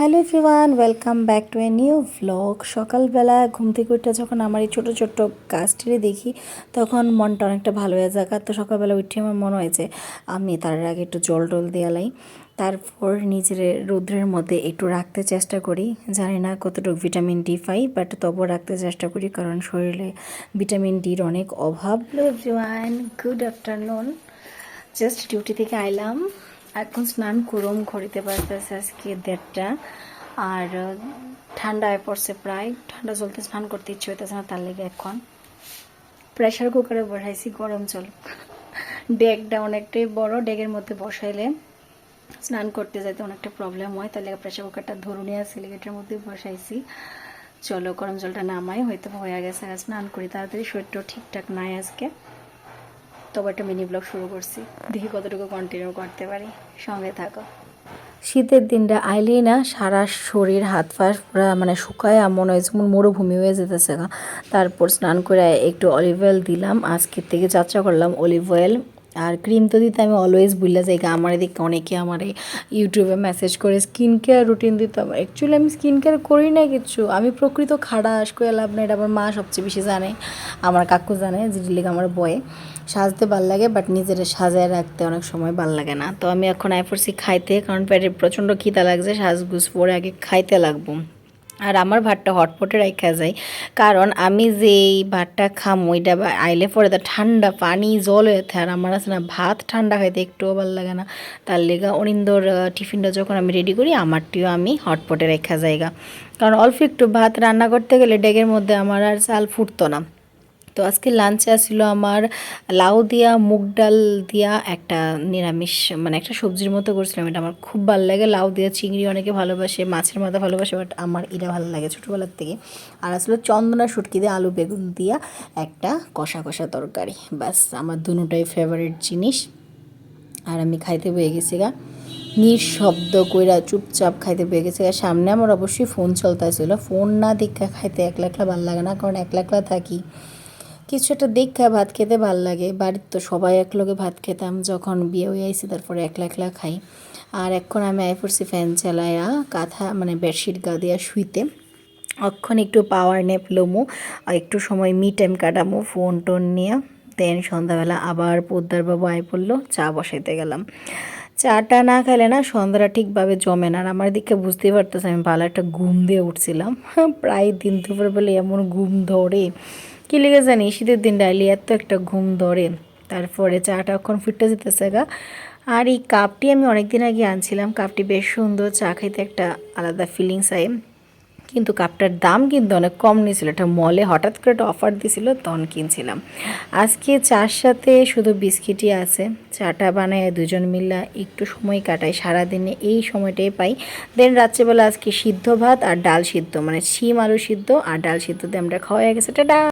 Hello everyone, welcome back to a new vlog সকালবেলা ঘুম থেকে উঠে যখন আমার এই ছোটো ছোট্ট গাছটিরে দেখি, তখন মনটা অনেকটা ভালো হয়ে যায়। তো সকালবেলা উঠে আমার মনে হয়েছে আমি তার আগে একটু জল টল দেওয়ালাই তারপর নিজের রৌদ্রের মধ্যে একটু রাখতে চেষ্টা করি। জানি না কতটুকু ভিটামিন ডি পাই বাট তবুও রাখতে চেষ্টা করি। কারণ শরীরে ভিটামিন ডির অনেক অভাব। Everyone good afternoon just duty থেকে আইলাম। এখন স্নান করুম, ঘড়িতে বাজতেছে আজকে দেড়টা। আর ঠান্ডায় পড়ছে প্রায়। ঠান্ডা জলতে স্নান করতে ইচ্ছে হইতেছে না তার লেগে এখন। প্রেশার কুকারে বসাইছি, গরম জল। ডেকটা অনেকটাই বড় ডেকের মধ্যে বসাইলে স্নান করতে যাইতে অনেকটা প্রবলেম হয়। তাহলে প্রেশার কুকারটা ধরুনি সিলিগেটের মধ্যে বসাইছি। চলো গরম জলটা নামাই, হয়তো হয়ে গেছে স্নান করি। তাড়াতাড়ি শরীরটাও ঠিকঠাক নাই আজকে। তবে একটা মিনি ব্লগ শুরু করছি। দেখি কতটুকু কন্টিনিউ করতে পারি। সঙ্গে থাকো। শীতের দিনটা আইলেই না সারা শরীর, হাত ফাস পুরো মানে শুকায় মনে হয় যেমন মরুভূমি হয়ে যেতেছে তারপর স্নান করে একটু অলিভ অয়েল দিলাম, আজকের থেকে যাত্রা করলাম অলিভ অয়েল আর ক্রিম তো দিতে আমি অলওয়েজ ভুলে যাই আমার এদিকে অনেকে আমার ইউটিউবে মেসেজ করে স্কিন কেয়ার রুটিন দিতাম অ্যাকচুয়ালি আমি স্কিন কেয়ার করি না কিছু। আমি প্রকৃত খাড়াস করে লাভ না এটা আমার মা সবচেয়ে বেশি জানে। আমার কাকু জানে, যে লিগে আমার বয়ে। সাজতে ভালো লাগে বাট নিজের সাজায় রাখতে অনেক সময় ভালো লাগে না। তো আমি এখন আই পড়ছি খাইতে, কারণ পেটে প্রচণ্ড খিদা লাগছে, সাজগুজ পরে আগে খাইতে লাগবো। আর আমার ভাতটা হটপটে রাখা যায়, কারণ আমি যেই ভাতটা খাম, ওইটা আইলে পরে তা ঠান্ডা পানি, জল হয়ে আর আমার আছে না, ভাত ঠান্ডা খাইতে একটুও ভালো লাগে না। তার লেগা অনিন্দর টিফিনটা যখন আমি রেডি করি, আমারটিও আমি হটপটে রেখা যাইগা কারণ অল্প একটু ভাত রান্না করতে গেলে ডেগের মধ্যে আমার আর চাল ফুটতো না। তো আজকে লাঞ্চে আসছিল আমার লাউ দিয়া, মুগ ডাল দিয়া একটা নিরামিষ মানে একটা সবজির মতো করছিলাম। এটা আমার খুব ভালো লাগে। লাউ দিয়া চিংড়ি অনেকে ভালোবাসে, মাছের মাথা ভালোবাসে বাট আমার এটা ভালো লাগে ছোটোবেলার থেকে। আর আসলে চন্দনা শুটকি দিয়ে আলু বেগুন দিয়া একটা কষা কষা তরকারি। ব্যাস, আমার দুটাই ফেভারিট জিনিস। আর আমি খাইতে বয়ে গেছি গা, নিঃশব্দ কইরা চুপচাপ খাইতে পেয়ে গেছে সামনে আমার অবশ্যই ফোন চলতেছিল। ফোন না দেখা খাইতে একলা একলা ভালো লাগে না, কারণ একলা একলা থাকি। কিছু একটা দেখা ভাত খেতে ভালো লাগে। বাড়ির তো সবাই একলগে ভাত খেতাম। যখন বিয়ে হয়ে আইসি তারপরে একলা একলা খাই। আর এখন আমি আই পড়ছি ফ্যান চালায়া কাঁথা মানে বেডশিট গা দিয়া শুইতে অক্ষণ একটু পাওয়ার নেপ লমু একটু সময় মি টাইম কাটামো। ফোন টোন নিয়ে দেন সন্ধ্যাবেলা আবার পোদ্দার বাবু আয় পড়ল, চা বসাইতে গেলাম। চাটা না খেলে না সন্ধ্যাটা ঠিকভাবে জমে না। আর আমার দিকে বুঝতেই পারতেছে আমি ভালো একটা ঘুম দিয়ে উঠছিলাম। প্রায় দিন দুপুর বলে এমন ঘুম ধরে কি লেগে জানি, শীতের দিন ডাইলি এত একটা ঘুম ধরে। তারপরে চাটা এখন ফিরতে যেতেছে গা। আর এই কাপটি আমি অনেক দিন আগে আনছিলাম। কাপটি বেশ সুন্দর, চা খাইতে একটা আলাদা ফিলিংস আয়। কিন্তু কাপটার দাম কিন্তু অনেক কম নিয়েছিল। এটা মলে হঠাৎ করে একটা অফার দিছিল, তখন কিনছিলাম। আজকে চার সাথে শুধু বিস্কিটই আছে। চাটা বানায় দুজন মিল্লা একটু সময় কাটাই সারাদিনে এই সময়টাই পাই। দেন রাত্রেবেলা আজকে সিদ্ধ ভাত আর ডাল সিদ্ধ মানে শিম আলু সিদ্ধ আর ডাল সিদ্ধ দিয়ে আমরা খাওয়া গেছে। টাটা!